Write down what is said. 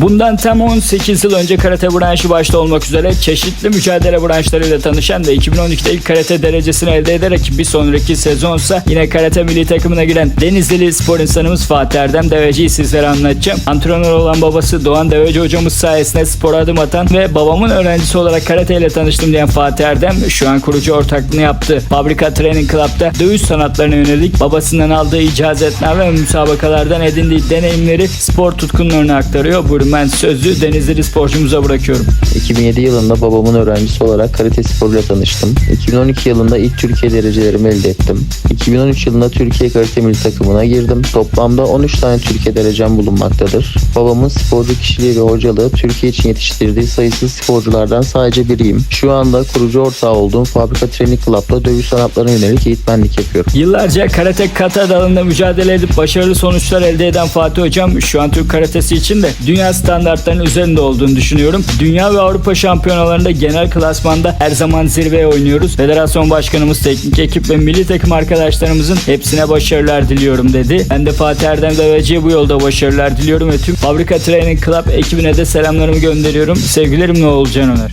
Bundan tam 18 yıl önce karate branşı başta olmak üzere çeşitli mücadele branşlarıyla tanışan ve 2012'de ilk karate derecesini elde ederek bir sonraki sezonsa yine karate milli takımına giren Denizli spor insanımız Fatih Erdem Deveci'yi sizlere anlatacağım. Antrenör olan babası Doğan Deveci hocamız sayesinde spora adım atan ve babamın öğrencisi olarak karate ile tanıştım diyen Fatih Erdem şu an kurucu ortaklığını yaptı. Fabrika Training Club'da dövüş sanatlarına yönelik babasından aldığı icazetname ve müsabakalardan edindiği deneyimleri spor tutkunlarına aktarıyor. Buyurun ben sözü Denizli sporcumuza bırakıyorum. 2007 yılında babamın öğrencisi olarak karate sporuyla tanıştım. 2012 yılında ilk Türkiye derecelerimi elde ettim. 2013 yılında Türkiye karate milli takımına girdim. Toplamda 13 tane Türkiye derecem bulunmaktadır. Babamın sporcu kişiliği ve hocalığı Türkiye için yetiştirdiği sayısız sporculardan sadece biriyim. Şu anda kurucu ortağı olduğum Fabrika Training Club'da dövüş sanatlarına yönelik eğitmenlik yapıyorum. Yıllarca karate kata dalında mücadele edip başarılı sonuçlar elde eden Fatih Hocam şu an Türk karatesi için de dünya standartlarının üzerinde olduğunu düşünüyorum. Dünya ve Avrupa şampiyonalarında genel klasmanda her zaman zirveye oynuyoruz. Federasyon başkanımız, teknik ekip ve milli takım arkadaşlarımızın hepsine başarılar diliyorum dedi. Ben de Fatih Erdem Deveci'ye bu yolda başarılar diliyorum ve tüm Fabrika Training Club ekibine de selamlarımı gönderiyorum. Sevgilerimle Oğulcan Öner.